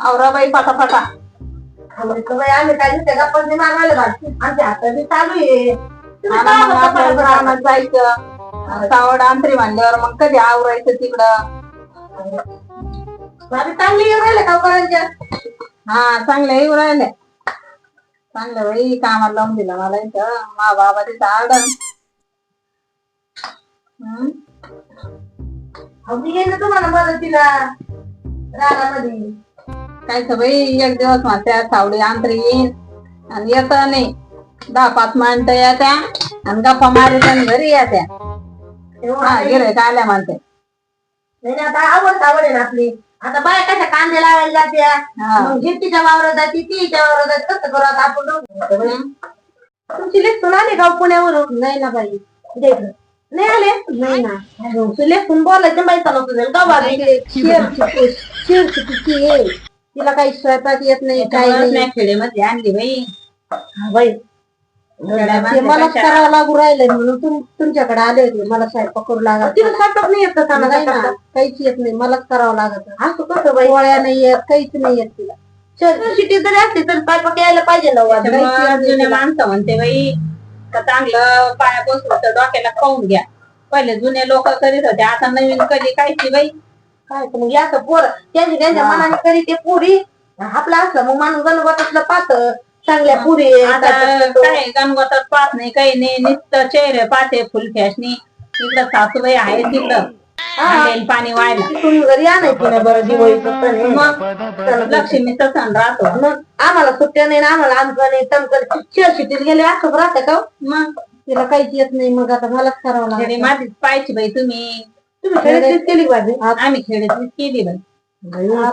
आवरा बाई पाटापाटा आम्ही तर बाई आम्ही काय नुसत्या गप्पा नाही मागायला घालतो. आमच्या हातात बी चालू आहे. तुम्ही आम्हाला काय मग गप्पा आपल्याला करता? रानात जायचं. सावड अंतरी म्हणल्यावर मग कधी आवरायचं तिकडं? भाभी चांगली येऊन राहिले गावकऱ्यांच्या हा चांगलं येऊ राहिले. चांगलं बाई कामाला लावून दिलं मला इथं. मा बाबा तिथं आडन. हम्म? ना तुम्हाला मदतीला. रानामध्ये. कायचं बाई एक दिवस माझ्या सावडी अंतरी येईन आणि येत नाही. दहा पाच माणसं येत्या आणि गप्पा मारित आणि घरी येत्या. हा आल्या म्हणते. नाही ना, आता आवड आवड आहे ना आपली. आता बाय कशा कांदे लावायला हा. वावरात जाती तिच्या वावरात जाती. कसं करू आता आपण दोघं? तुमची लेखून आले का पुण्यावरून? नाही ना बाई. नाही आले? नाही ना. तुमची लेखून बोलायचं तिला काही स्वयंपाक येत नाही काही नाही. खेडेमध्ये आणली बाई. हा, बाई. खेड्यामध्ये ते मलाच कशा- करावं लागू राहिले म्हणून तुम- तुमच्याकडे आले होते. मला स्वयंपाक करू लागत तिला स्वयंपाक नाही येत नाही ना काहीच येत नाही. मलाच करावं लागत. असं कसं बाई. पोळ्या नाही येत काहीच नाही येत तिला. सिटी जरी असली तर स्वयंपाक यायला पाहिजे ना वाजता. काहीच त्याच्यामुळं जुने. माणसं म्हणते बाई का चांगलं पाया बसलं तर डोक्याला खाऊन घ्या. पहिले जुने लोक करीत होते आता नवीन कधी कायची बाई. काय तर मग याचं पोर. त्यांची त्यांच्या. मनाने करी ते पुरी. आपलं असलं मग माणूस गणपतीला पाहत. चांगल्या पुरी आता काय गणगोतात पाच नाही काही नाही. नुसतं चेहरे पाचे फुल फॅशनी तिकडं सासूबाई आहे तिकडं पाणी व्हायला. तुम्ही घरी आणायची ना बरं दिवाळीचं सण. आहे. मग लक्ष्मीचा सण राहतो. मग आम्हाला सुट्ट्या नाही ना आम्हाला आमचं नाही गेले असं राहतं का हो? मग? तिला काहीच येत नाही मग आता मलाच करावं लागेल माझीच पाहिजे बाई तुम्ही. तुम्ही केली पाहिजे आम्ही खेडेचीच केली बाई ना.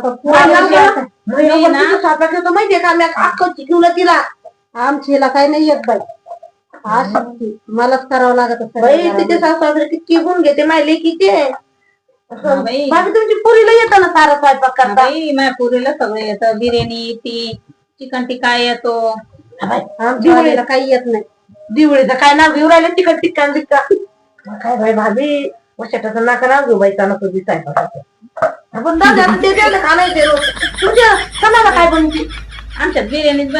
स्वयंपाक येतो माहितीये का? आम्ही अख्खं चिकवलं तिला. आमची हिला काही नाही येत बाई. अशी मलाच करावं लागत बाई तिथे सासू किती गुण घेते माहिले किती हा बाई. बाकी तुमची पुरीला येतं ना सारा स्वयंपाक करता? बाई माझ्या पुरीला सगळं येतं बिर्याणी येते? चिकन टिक्का येतो दिवाळीला काही येत नाही. दिवाळीचं काय नाव घेऊन राहिले? तिकड टिक्का टिक्का काय बाई भाभी? वशाटाचं नाका चालत होती स्वयंपाकाचं आपण दादा आता ते द्यायला खाणायचे रोज तुमच्या सणाला काय बनते? आमच्यात बिर्याणीच.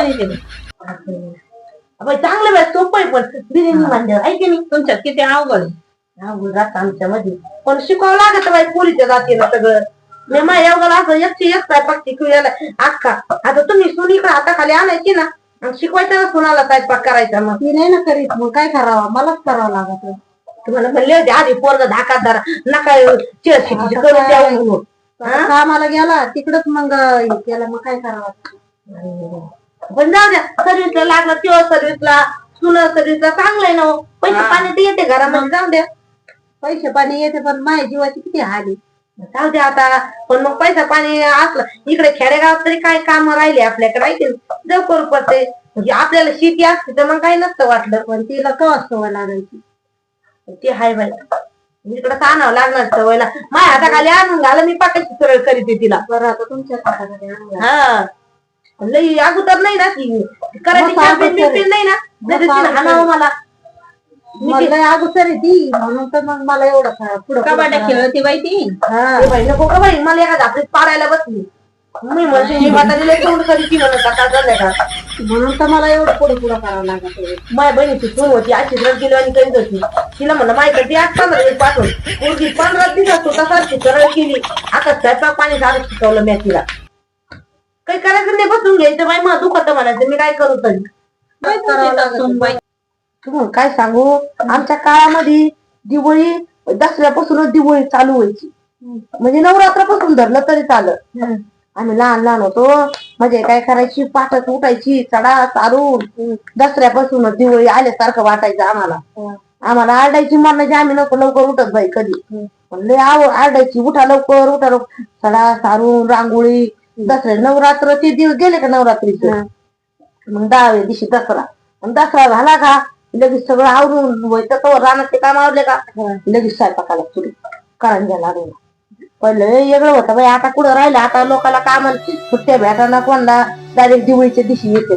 बाई चांगलं बाई सोपं आहे पण. बिर्याणी मांडल्यावर आहे की नाही? तुमच्यात किती अवघड. अवघड राहतं आमच्या मध्ये पण शिकावं लागत बाई पोलीच्या जातीनं सगळं. मी माझ्या अवघड असं एकशे एक स्वयंपाक शिकवलेला अख्खा. आता तुम्ही सुनीकडे हाताखाली आणायची ना. शिकवायचं ना सुनाला स्वयंपाक करायचा मग. ती नाही ना करीत. मग काय करावं? मलाच करावं लागत. तुम्हाला म्हणले होते आधी पोरग धाकात धरा नका करून द्यावं म्हणून कामाला गेला तिकडच मग हे केलं मग काय करावं? पण जाऊ द्या सर्व्हिसला लागला किंवा सर्व्हिसला सुना सर्व्हिसला चांगलं आहे ना हो. पैसे. पाणी ते येते घरामध्ये जाऊ द्या. पैसे पाणी येते पण माझ्या जीवाची किती हाली जाऊ द्या आता पण मग पैसा पाणी असलं इकडे खेडेगावात तरी काय काम राहिले आपल्याकडे नाही? जाऊ करू पडते म्हणजे आपल्याला शेती असते तर मग काही नसतं वाटलं. पण तिला कवा सवय लागायची? ते हाय बाई. इकडे आणावं लागणार सवयला. माझ्या हाताखाली आणून घाला मी पाकाची सरळ करीते तिला. बरं आता तुमच्या हाताखाली हा. लई अगोदर नाही ना ती. करायची नाही ना? नाही तर तिला हाणावं मला. मला अगोदर आहे ती. म्हणून तर मग मला एवढं पुढं कबाड्या खेळती बाई ती. ए बाई नको का बाई. मला एका झापडीत पाडायला बसली. मी म्हणते मी दिले तेवढं कधी ती म्हणत आता झालंय का? म्हणून तर मला एवढं पुढे पुढं करावं लागत माझ्या बहिणीची सून होती अशी रड केली आणि करीत होती तिला म्हणलं माहिती ती आज पंधरा दिवस पाठवून. पोरगी पंधरा दिवसात स्वतः सारखी सरळ केली आता स्वयंपाक पाणी सारं शिकवलं मी तिला. काही करायचं नाही बसून घ्यायचं बाई मग दुखत म्हणायचं मी काय करू तरी. काय करावं लागत बाई. तुम्हाला काय सांगू? आमच्या काळामध्ये दिवाळी दसऱ्यापासूनच दिवाळी चालू व्हायची. म्हणजे नवरात्रापासून धरलं तरी चालत. आम्ही लहान लहान होतो. म्हणजे काय करायची? पाठच उठायची चढा चालून दसऱ्यापासूनच दिवाळी आल्यासारखं वाटायचं आम्हाला. आम्हाला आरडायची मारण्याची आम्ही नको लवकर उठत बाई कधी. लय आव आरडायची. उठा लवकर उठा लवकर. चढा सारून रांगोळी दसऱ्या नवरात्रचे दिवस गेले का नवरात्रीचे? मग दहाव्या दिवशी दसरा. आणि दसरा झाला का? लगेच सगळं आवरून व्हायचं तर रानाचे काम आवडले का? लगेच स्वयंपाकाला सुरू करंजा लागला. पहिलं वेगळं होतं बाई. आता कुठं राहिलं? आता लोकांना काम सुट्ट्या भेटाना कोणाला? डायरेक्ट दिवाळीच्या दिवशी येते.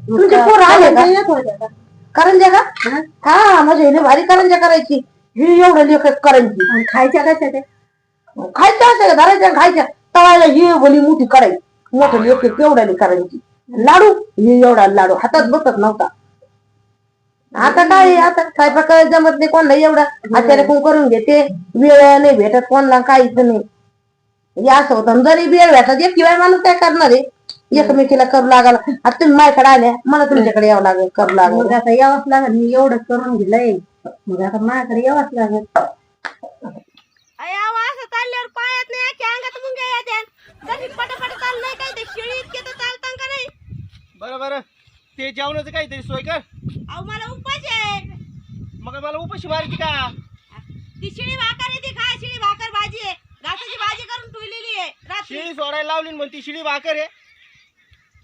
तुमचे पोरं आले का? करंजा का? हा? म्हणजे हिने भारी करंजा करायची. ही एवढं लेख करायची खायच्या कशा त्या? खायच्या अशा धरायच्या आणि खायच्या. तळायला ही भली मोठी करायची. मोठं योग्य केवढ्याने करायची लाडू? हे एवढा लाडू. हातात बसत नव्हता. आता काय आता काय प्रकार जमत नाही कोणाला एवढा. आचार्य कोण करून घेते? वेळ नाही भेटत कोणाला काहीच नाही. हे असं होतं. जरी वेळ भेटत एक वेळ माणूस काय करणार आहे? एकमेकीला करू लागायला. आता तुम्ही माझ्याकडे आल्या मला तुमच्याकडे यावं लागेल करू लागेल. मग आता यावंच लागेल. मी एवढं करून दिलंय मग आता माझ्याकडे यावंच लागेल. अयाव असं चालल्यावर पायात नाही की अंगात मुंग्या येत्यान जशी पटापट चाल नाही काय ते? शिळी इतके तर चालतं का नाही? बरं बरं. ते जेवणाचं काहीतरी सोय कर. अहो मला उपास आहे मग मला उपाशी मारती का? ती शिळी भाकर आहे ती खा शिळी भाकर भाजी आहे. घासाची भाजी करून ठेवलेली आहे रात्री. शिळी सोडायला लावली न म्हणती शिळी भाकर आहे.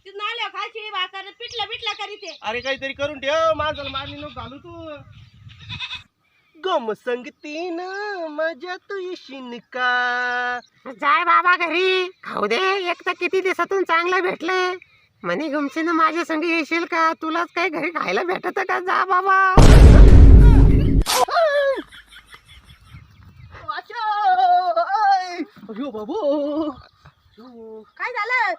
ती नाल्या खा शिळी भाकर. पिटला पिटला करीते अरे काहीतरी करून ठेव माणसाला मारली नको घालू तू. गम संगतीन मजा तू येशील का? जाय बाबा घरी. खाऊ दे. एक तर किती दिवसातून चांगलं भेटले म्हणे गुमसीनं माझ्या संग येशील का? तुलाच काही घरी खायला भेटत का? जा बाबा. अयो बाबू! काय झालं?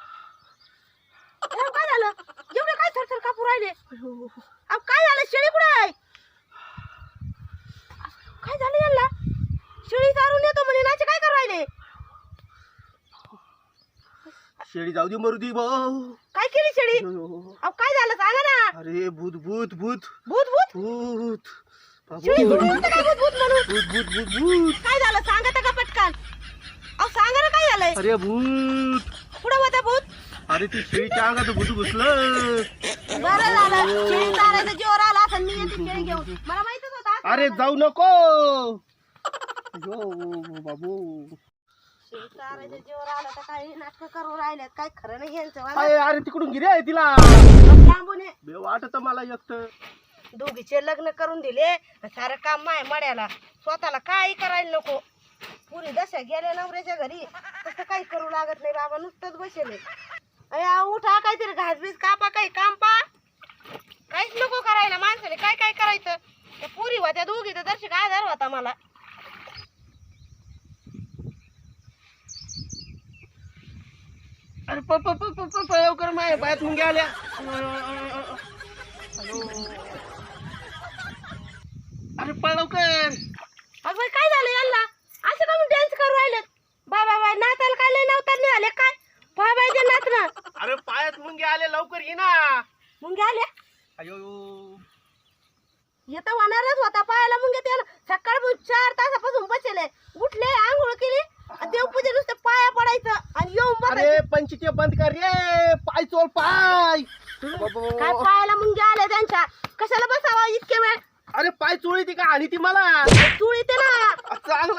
अहो, काय झालं? एवढे काय थरथर कापू राहिले? अहो काय झालं? शेळी कुठे आहे? काय झालं यांना? शेळी चारून येतो म्हणे नाचे काय करू राहिले? शेळी जाऊ दे मरू दे भाऊ. काय केली शेळी? अहो काय झालं? सांगा ना. अरे भूत भूत भूत. भूत भूत? भूत. बाबू शेळी भूत म्हणतं काय भूत भूत म्हणून? भूत भूत काय झालं? सांगा का पटकन. अहो सांगा ना काय झालंय? अरे भूत. पुढं होता भूत? अरे ती शेळीच्या अंगात भूत घुसलं. बरं झालं. शेळी चारायचं जीवर आला असं मी येते शेळी घेऊन. मला माहितच होतं. अरे. जाऊ नको. अयो बाबू. आलं तर काही नाटकं करू राहिलेत? काय खरं नाही यांचं वाला. अरे अरे तिकडून गिरे आहे तिला. लांबून ये. बे वाटत मला एकट. दोघीचे लग्न करून दिले. सारं काम माय मड्याला. स्वतःला काही करायला नको. पुरी दशा गेल्या नवऱ्याच्या घरी. तसं काही करू लागत नाही बाबा नुसतंच बसेल. अया उठा काहीतरी घासबीस कापा काही काम पा. काहीच नको करायला. माणसाने काय काय करायचं? त्या पुरी होत्या दोघी तर दर्शक आधार होता मला. अरे प प प प प- प लवकर माय पायात मुंग्या आल्या अरे पळ लवकर अगं काय झालं यांना? असं का डान्स करू राहिलेत. बाय बाय नाताला काय लय नवतार नाही आले काय? बाय बाय ते नाचणं अरे पायात मुंग्या आल्या लवकर ये ना. मुंगे आल्या?